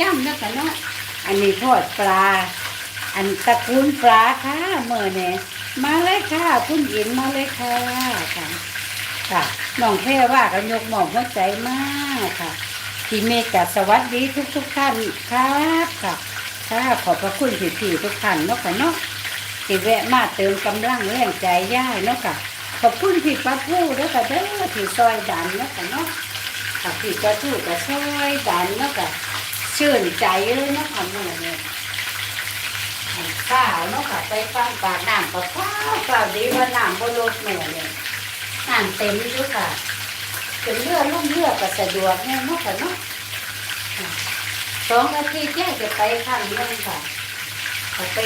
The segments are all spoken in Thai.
ย่ำนะคะเนาะอันนี้ทอดปลา อันตระกูลปลาค่ะเมื่อเนี่ยมาเลยค่ะคุณหญิงมาเลยค่ะค่ะค่ะน้องแพรว่ากันยกหมอบหัวใจมากค่ะที่เมตตาสวัสดีทุกทุกท่านครับค่ะค่ะขอบพระคุณพี่ๆทุกท่านเนาะค่ะเนาะที่แวะมาเติมกำลังแรงใจย่ายเนาะค่ะขอบคุณพี่ป้าผู้เด้อค่ะเด้อที่ซอยดันเนาะค่ะเนาะค่ะพี่ป้าผู้ก็ซอยดันเนาะค่ะ ชื่นใจเลยเนาะค่ะเมื่อนี่ยข้าวเนาะค่ะไปฟังปากน้ำปลาข้าวเปล่าดีว่าน้ำบนรดแม่เนี่ยน้ำเต็มอยู่ค่ะเป็นเรือดลุ่มเรือดก็สะดวกแน่เนาะค่ะเนาะสองอาทิตย์แยกจะไปข้างเมืองค่ะก็ไป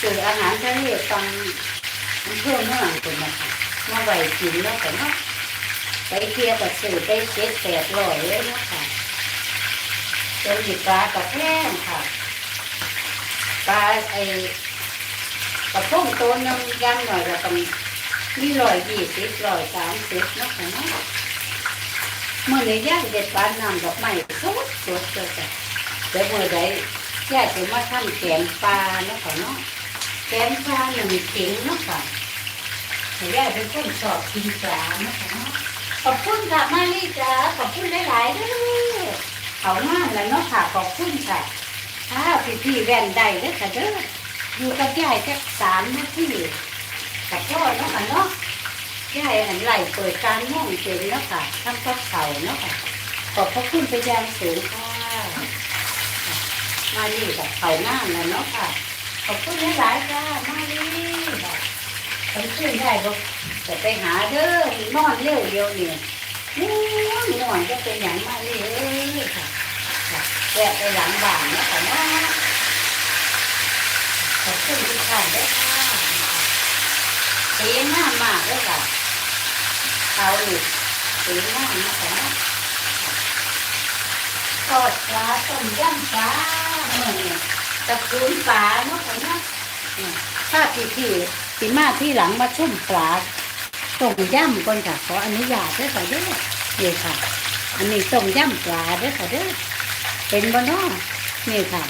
ซื้ออาหารทะเลฟังอำเภอเมื่องคนนะคะมาไหวกินเนาะค่ะเนาะไปเที่ยวกับซื้อไปเจ็ดแปดร้อยเลยเนาะค่ะ จนหยิบปลากับแพงค่ะ ปลาไอ้กระพงโตนึงย่างหน่อยแล้วก็มีร้อยยี่สิบร้อยสามสิบนาะคะเนาะเมื่อในย่างเด็ดปลาน้ำดอกไม้สดสดเลยจ้ะแต่เมื่อใดย่าจะมาทำแกงปลาเนาะค่ะเนาะแกงปลาหนึ่งเข่งเนาะค่ะแต่ย่าเป็นคนชอบกินปลาเนาะค่ะเนาะขอบคุณค่ะมาลีจ้าขอบคุณหลายๆด้อ เขามากแล้วเนาะค่ะขอบคุณค่ะถ้าพี่พี่แว่นได้เด้อค่ะเด้ออยู่กับยายแค่สามนาทีกับพ่อเนาะค่ะเนาะยายหันไหลเปิดการม่องเห็นเนาะค่ะทำกับเขาเนาะค่ะขอบพระคุณไปยังสูงค่ะมาดีกับเขาหน้าแล้วเนาะค่ะขอบคุณหลายๆค่ะมาดีค่ะผมขึ้นได้ก็จะไปหาเด้อนอนเร็วเดียวเนี่ย ง่วงง่วงจะเป็นอย่างมาดีเอ้ยค่ะแวะไปหลังบ้านนาะค่ะเนาะขอบคุณทุกท่านด้วยค่ะสีหน้ามากเลยค่ะเอาอีกสีหน้ามากนะทอดปลาต้มยำปลาเนี่ยตะกูลปลาเนาะค่ะเนาะถ้าที่ที่ที่มาที่หลังมาชุ่มปลา ต้มยำก่อนค่ะ ขออนุญาตด้วยค่ะเด้อนี่ค่ะ อันนี้ต้มยำปลาด้วยค่ะเด้อเป็นบ่เนาะนี่ค่ะ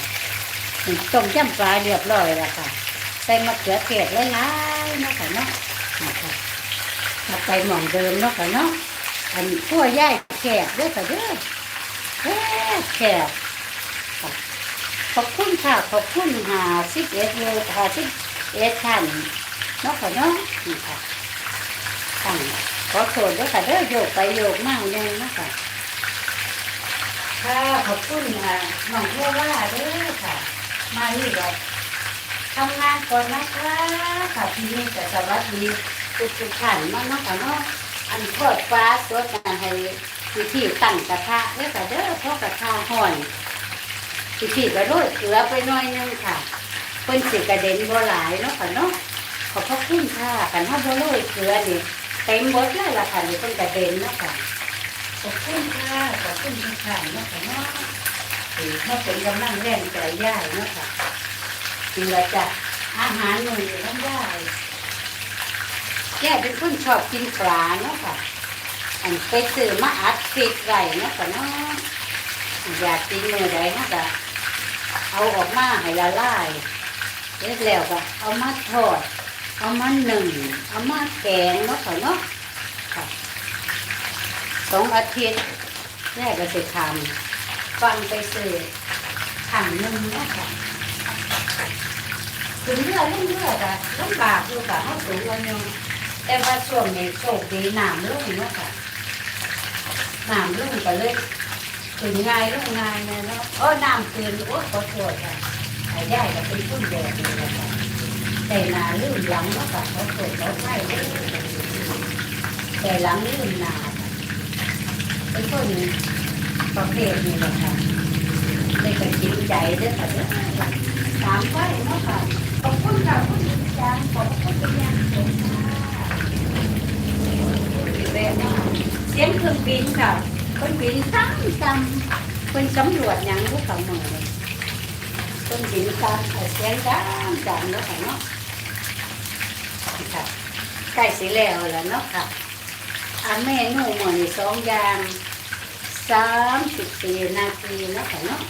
ต้มยำปลาเรียบร้อยแล้วค่ะใส่มะเขือเทศหลายๆนะค่ะเนาะนะคะมาไปหม่องเดิมเนาะค่ะเนาะอันขั้วย่ายแขกด้วยค่ะเด้อแขกแขกขอบคุณค่ะขอบคุณหาสิบเอ็ดโลหาสิบเอ็ดท่านเนาะค่ะเนาะนี่ค่ะ ตั้งขอโทษด้วยค่ะเด้อโยกไปโยกมากเลยนะคะค่ะขอบคุณค่ะหม่องเท่ว่าเด้อค่ะ มานี่เลยทำงานก่อนนะคะค่ะพี่นี่จะสวัสดีทุกทุกท่านมากเนาะค่ะเนาะอันทอดปลาสดนะให้พี่ที่ตั้งกระทะเด้อค่ะเด้อเพราะกระทะห่อนพี่ที่ก็โรยเกลือไปหน่อยนึงค่ะเพิ่นสิกระเด็นบ่หลายเนาะค่ะเนาะขอบพระคุณค่ะกันถ้าบ่โรยเกลือนี่ เต็มหมดเลยล่ะค่ะนี่เพิ่นกระเด็นเนาะค่ะขอบคุณค่ะขอบคุณทุกท่านเนาะค่ะเนาะที่มาเป็นกำลังแรงใจย่ายเนาะค่ะกินแล้วจ้ะอาหารมื้อนี้ต้องได้แกเป็นคนชอบกินปลาเนาะค่ะอันไปซื้อมาอัดฟิตไว้เนาะค่ะเนาะอยากกินมื้อใดเนาะก็เอาออกมาให้ละลายเสร็จแล้วก็เอามาทอด เอามาหนึ่งเอามาแกงเนาะค่ะเนาะค่ะสองอาทิตย์แรกก็สิทำฟังไปซื้อถังหนึ่งเนาะค่ะถึงเรือเล่นเรือก็ลำบากอยู่ค่ะเขาสูงอายุแต่ว่าช่วงนี้โชคดีน้ำลงเนาะค่ะหน้ำลงก็เลยถึงง่ายลงง่ายเลยเนาะเออน้ำคืนโอ้ขอโทษค่ะไอ้ย่ายก็เป็นผู้แบบนี้แหละค่ะ แต่หนาลืมหลังเนาะค่ะเขาโทษเขาใช่แต่หลังลืมหนาเป็นคนประเภทนี้แหละค่ะเลยก็จริงใจเด้อค่ะเด้อสามไฟเนาะค่ะขอบคุณค่ะคุณอาจารย์ขอบคุณเป็นอย่างสงค่ะเสียงเครื่องบินค่ะคนบินตั้งตั้งคนสำรวจยังผู้เขาเมือคนบินตั้งเสียงดังดังเนาะค่ะเนาะ ค่ะใกล้สิแล้วแล้วเนาะค่ะอันเมนูหมดนี่สองอย่างสามสิบสี่นาทีเนาะค่ะเนาะ